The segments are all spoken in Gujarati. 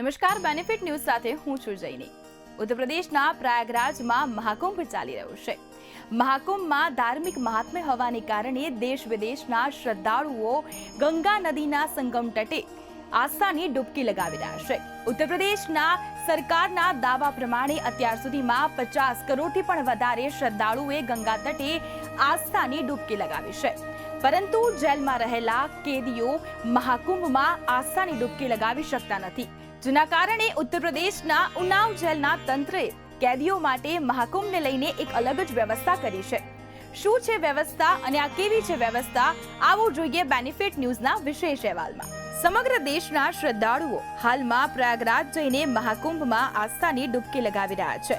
નમસ્કાર બેનિફિટ ન્યૂઝ સાથે હું છું જૈની ઉત્તરપ્રદેશના પ્રયાગરાજમાં મહાકુંભ ચાલી રહ્યો છે. મહાકુંભમાં ધાર્મિક મહાત્મ્ય હોવાને કારણે દેશ વિદેશના શ્રદ્ધાળુઓ ગંગા નદીના સંગમ તટે આસ્થાની ડૂબકી લગાવી રહ્યા છે. ઉત્તર પ્રદેશના સરકારના દાવા પ્રમાણે અત્યાર સુધીમાં પચાસ કરોડથી પણ વધારે શ્રદ્ધાળુઓએ ગંગા તટે આસ્થાની ડૂબકી લગાવી છે. પરંતુ જેલમાં રહેલા કેદીઓ મહાકુંભમાં આસ્થાની ડૂબકી લગાવી શકતા નથી. જેના કારણે ઉત્તર પ્રદેશના ઉનાવ જેલના તંત્રએ કેદીઓ માટે મહાકુંભને લઈને એક અલગ જ વ્યવસ્થા કરી છે. શું છે વ્યવસ્થા અને આ કેવી છે વ્યવસ્થા? આવું જોઈએ બેનિફિટ ન્યૂઝના વિશેષ અહેવાલમાં. સમગ્ર દેશના શ્રદ્ધાળુઓ હાલમાં પ્રયાગરાજ જઈને મહાકુંભમાં આસ્થાની ડૂબકી લગાવી રહ્યા છે.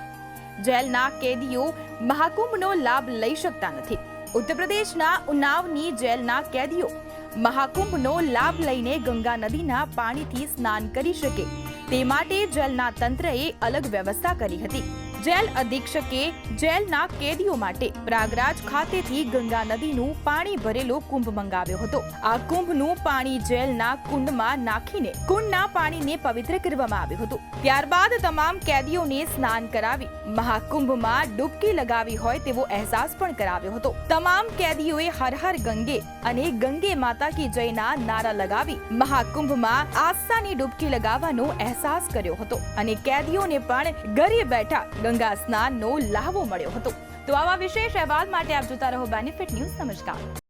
જેલના કેદીઓ મહાકુંભનો લાભ લઈ શકતા નથી. ઉત્તર પ્રદેશના ઉનાવની જેલના કેદીઓ મહાકુંભનો લાભ લઈને ગંગા નદીના પાણીથી સ્નાન કરી શકે. તે માટે જલના તંત્રએ અલગ વ્યવસ્થા કરી હતી. જેલ અધિક્ષકે જેલના કેદીઓ માટે પ્રયાગરાજ ખાતેથી ગંગા નદીનું પાણી ભરેલો કુંભ મંગાવ્યો હતો. આ કુંભનું પાણી જેલના કુંડમાં નાખીને કુંડના પાણીને પવિત્ર કરવામાં આવ્યું હતું. ત્યારબાદ તમામ કેદીઓને સ્નાન કરાવી મહાકુંભમાં ડૂબકી લગાવી હોય તેવો અહેસાસ પણ કરાવ્યો હતો. તમામ કેદીઓએ હર હર ગંગે અને ગંગે માતા કી જયના નારા લગાવી મહાકુંભમાં આસ્થાની ડૂબકી લગાવવાનો અહેસાસ કર્યો હતો. અને કેદીઓને પણ ઘરે બેઠા ગંગા સ્નાનનો લાહવો મળ્યો હતો. તો આવા વિશેષ અહેવાલ માટે આપ જોતા રહો બેનિફિટ ન્યૂઝ નમસ્કાર.